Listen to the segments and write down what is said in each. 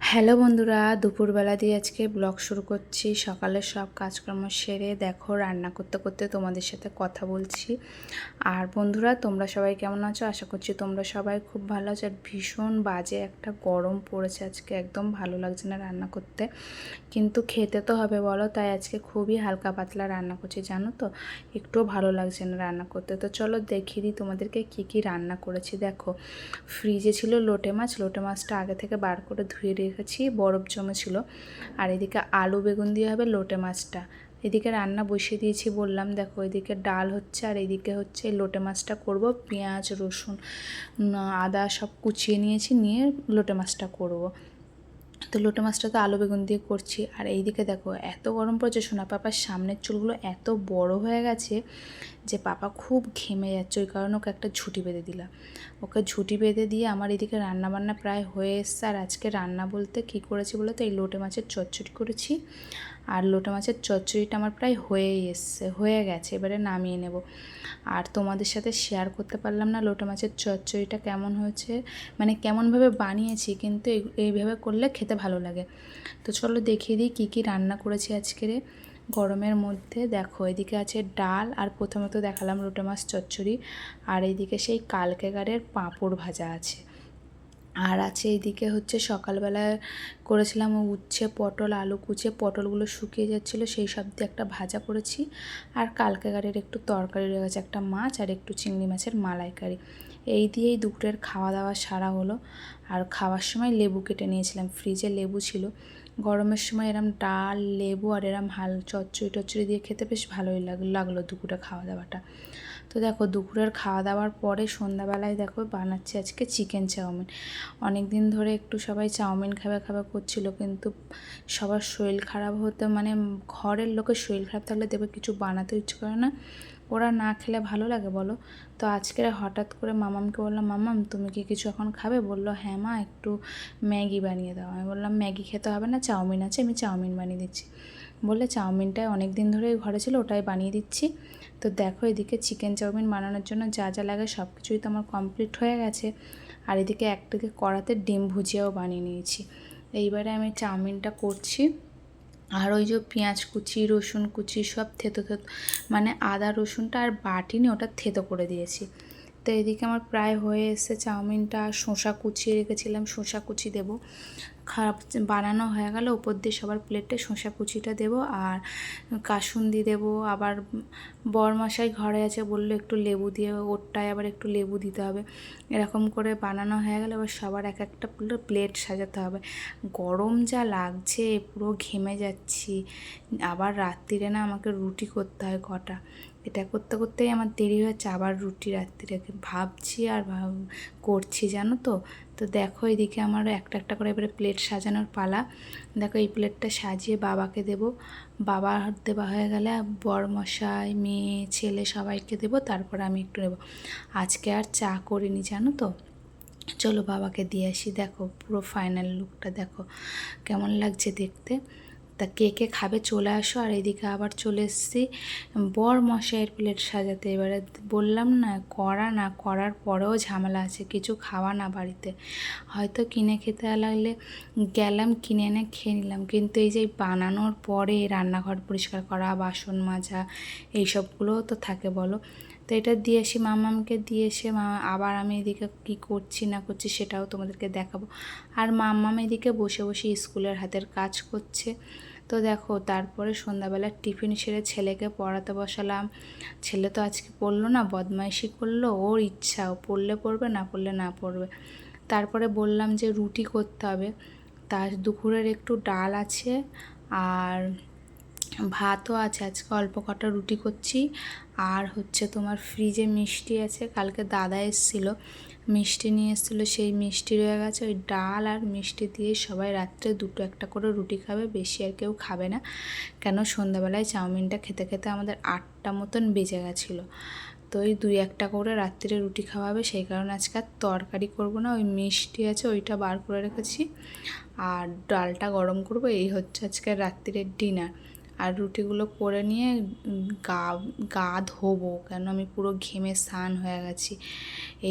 Hello বন্ধুরা, দুপুরবেলা দিয়ে আজকে ব্লগ শুরু করছি। সকালের সব কাজকর্ম সেরে দেখো, রান্না করতে করতে তোমাদের সাথে কথা বলছি। আর বন্ধুরা, তোমরা সবাই কেমন আছো? আশা করছি তোমরা সবাই খুব ভালো আছো। আর ভীষণ বাজে একটা গরম পড়েছে আজকে, একদম ভালো লাগছে না রান্না করতে। কিন্তু খেতে তো হবে বলো, তাই আজকে খুবই হালকা পাতলা রান্না করছি, জানো তো? একটুও ভালো লাগছে না রান্না করতে। তো চলো দেখিয়ে দিই তোমাদেরকে কি কি রান্না করেছি। দেখো, ফ্রিজে ছিল লোটে মাছ। লোটে মাছটা আগে থেকে বার করে ধুয়ে রেখেছি বরফ জমেছিল। আর এদিকে আলু বেগুন দিয়ে হবে লোটে মাছটা। এদিকে রান্না বসিয়ে দিয়েছি বললাম, দেখো, এদিকে ডাল হচ্ছে আর এদিকে হচ্ছে লোটে মাছটা করব। পেঁয়াজ, রসুন আদা সব কুচিয়ে নিয়েছি, নিয়ে লোটে মাছটা করব। তো লোটে মাছটা তো আলু বেগুন দিয়ে করছি। আর এইদিকে দেখো, এত গরম পড়েছে সোনা পাপার সামনের চুলগুলো এত বড় হয়ে গেছে যে পাপা খুব ঘেমে যাচ্ছে। ওই কারণে ওকে একটা ঝুঁটি বেঁধে দিলাম। ওকে ঝুঁটি বেঁধে দিয়ে আমার এদিকে রান্না বান্না প্রায় হয়ে এসছে। আর আজকে রান্না বলতে কি করেছি বলে তো এই লোটে মাছের চচ্চড়ি করেছি। আর লোটা মাছের চচ্চড়িটা আমার প্রায় হয়েই এসছে, হয়ে গেছে, এবারে নামিয়ে নেব। আর তোমাদের সাথে শেয়ার করতে পারলাম না লোটা মাছের চচ্চড়িটা কেমন হয়েছে মানে কেমনভাবে বানিয়েছি, কিন্তু এই- এইভাবে করলে খেতে ভালো লাগে। তো চলো দেখিয়ে দিই কী কী রান্না করেছি আজকের গরমের মধ্যে দেখো, এদিকে আছে ডাল আর প্রথমে তো দেখালাম লোটে মাছ চচ্চড়ি, আর এইদিকে সেই কালকেগারের পাঁপড় ভাজা আছে। আর আছে এইদিকে হচ্ছে সকালবেলা করেছিলাম উচ্ছে, পটল, আলু কুচে, পটলগুলো শুকিয়ে যাচ্ছিল, সেই সব দিয়ে একটা ভাজা করেছি। আর কালকে গাড়ির একটু তরকারি রয়ে গেছে একটা মাছ আর একটু চিংড়ি মাছের মালাইকারি। এই দিয়েই দুপুরের খাওয়া দাওয়া সারা হলো। আর খাওয়ার সময় লেবু কেটে নিয়েছিলাম। ফ্রিজে লেবু ছিল। গরমের সময় এরম ডাল, লেবু আর এরম হাল চচ্চড়ি টচ্চড়ি দিয়ে খেতে বেশ ভালোই লাগ- লাগল দুপুরে খাওয়া দাওয়াটা তো দেখো, দুপুরের খাওয়া দাওয়ার পরে সন্ধ্যাবেলায় দেখো বানাচ্ছি আজকে চিকেন চাউমিন। অনেক দিন ধরে একটু সবাই চাউমিন খাবে খাবে করছিল, কিন্তু সবার শরীর খারাপ হতে মানে ঘরের লোকের শরীর খারাপ থাকলে দেখবে কিছু বানাতে ইচ্ছে করে না। ওরা না খেলে ভালো লাগে বলো? তো আজকে হঠাৎ করে মামামকে বললাম, মামাম, তুমি কি কিছু এখন খাবে? বলল হ্যাঁ মা, একটু ম্যাগি বানিয়ে দাও। আমি বললাম, ম্যাগি খেতে হবে না, চাউমিন আছে, আমি চাউমিন বানিয়ে দিচ্ছি। বললে চাউমিনটাই অনেক দিন ধরে ঘরে ছিল, ওটাই বানিয়ে দিচ্ছি। তো দেখো এদিকে চিকেন চাউমিন বানানোর জন্য যা যা লাগে সব কিছুই তো আমার কমপ্লিট হয়ে গেছে। আর এদিকে একটাকে কড়াতে ডিম ভুজিয়াও বানিয়ে নিয়েছি। এইবারে আমি চাউমিনটা করছি। আর ওই যে পেঁয়াজ কুচি, রসুন কুচি সব থেতো থেতো মানে আদা, রসুনটা আর বাটিনি ওটা থেতো করে দিয়েছি। তো এদিকে আমার প্রায় হয়ে এসে চাউমিনটা শসা কুচিয়ে রেখেছিলাম, শসা কুচি দেবো। খারাপ বানানো হয়ে গেলে ওপর দিয়ে সবার প্লেটে শসা কুচিটা দেবো আর কাসুন্দি দেবো। আবার বরমশাই ঘরে আছে, বলল একটু লেবু দিয়ে, ওরটায় আবার একটু লেবু দিতে হবে। এরকম করে বানানো হয়ে গেলে আবার সবার এক একটা প্লেট সাজাতে হবে। গরম যা লাগছে, পুরো ঘেমে যাচ্ছি। আবার রাত্রিরে না আমাকে রুটি করতে হয় কটা। এটা করতে করতেই আমার দেরি হচ্ছে আবার রুটি রাত্রিরে। ভাবছি আর ভাব, করছি জানো তো? তো দেখো এদিকে আমার একটা একটা করে এবারে প্লেট সাজানোর পালা। দেখো এই প্লেটটা সাজিয়ে বাবাকে দেব। বাবা দেওয়া হয়ে গেলে বর মশাই মেয়ে, ছেলে সবাইকে দেব, তারপর আমি একটু নেব। আজকে আর চা করিনি, জানো তো? চলো বাবাকে দিয়ে আসি। দেখো পুরো ফাইনাল লুকটা দেখো। কেমন লাগছে দেখতে? তা কে কে খাবে চলে আসো, আর এদিকে আবার চলে এসেছি। বর মশাইয়ের প্লেট সাজাতে, এবারে বললাম না, করা না, করার পরেও ঝামেলা আছে, কিছু খাওয়া না বাড়িতে। হয়তো কিনে খেতে লাগলে গেলাম, কিনে এনে খেয়ে নিলাম। কিন্তু এই যে বানানোর পরে রান্নাঘর পরিষ্কার করা, বাসন মাজা, এইসবগুলোও তো থাকে বলো। তো এটা দিয়ে এসে মামামকে দিয়ে এসে মা, আবার আমি এদিকে কী করছি না করছি সেটাও তোমাদেরকে দেখাবো। আর মাম্মাম এদিকে বসে বসে স্কুলের হাতের কাজ করছে। তো দেখো, তারপরে সন্ধ্যাবেলা টিফিন সেরে ছেলেকে পড়াতে বসালাম। ছেলে তো আজকে পড়ল না, বদমাইশি করল, ওর ইচ্ছা পড়লে পড়বে, না পড়লে না পড়বে। তারপরে বললাম যে রুটি করতে হবে। তার দুপুরের একটু ডাল আছে, আর ভাতও আছে, আজকে অল্প কটা রুটি করছি। আর হচ্ছে তোমার ফ্রিজে মিষ্টি আছে, কালকে দাদা এসেছিল, মিষ্টি নিয়ে এসেছিল, সেই মিষ্টি রয়ে গেছে, ওই ডাল আর মিষ্টি দিয়ে সবাই রাত্রে দুটো একটা করে রুটি খাবে, বেশি আর কেউ খাবে না। কেন সন্ধ্যাবেলায় চাউমিনটা খেতে খেতে আমাদের আটটা মতন বেজে গেছিল। তো ওই দুই একটা করে রাত্রিরে রুটি খাওয়াবে, সেই কারণে আজকে আর তরকারি করব না, ওই মিষ্টি আছে ওইটা বার করে রেখেছি। আর ডালটা গরম করব, এই হচ্ছে আজকে রাত্রিরের ডিনার। আর রুটিগুলো করে নিয়ে গা গা ধোবো, কেন আমি পুরো ঘেমে স্নান হয়ে গেছি।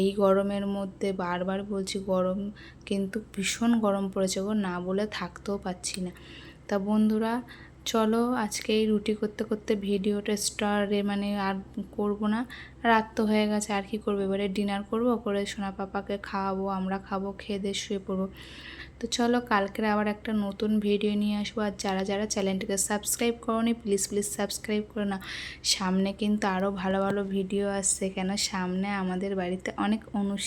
এই গরমের মধ্যে বারবার বলছি গরম কিন্তু ভীষণ গরম পড়েছে গো, না বলে থাকতেও পাচ্ছি না। তা বন্ধুরা চলো আজকে এই রুটি করতে করতে ভিডিওটা স্টারে মানে আর করব না। রাত তো হয়ে গেছে, আর কি করব? এবারে ডিনার করব, করে সোনা পাপাকে খাওয়াবো, আমরা খাব, খেয়ে দিয়ে শুয়ে পড়ব। তো চলো কালকের আবার একটা নতুন ভিডিও নিয়ে আসব, আর যারা যারা চ্যানেলটিকে সাবস্ক্রাইব করোনি প্লিজ প্লিজ সাবস্ক্রাইব করে না সামনে কিন্তু আরও ভালো ভালো ভিডিও আসছে, কেন? সামনে আমাদের বাড়িতে অনেক অনুষ্ঠান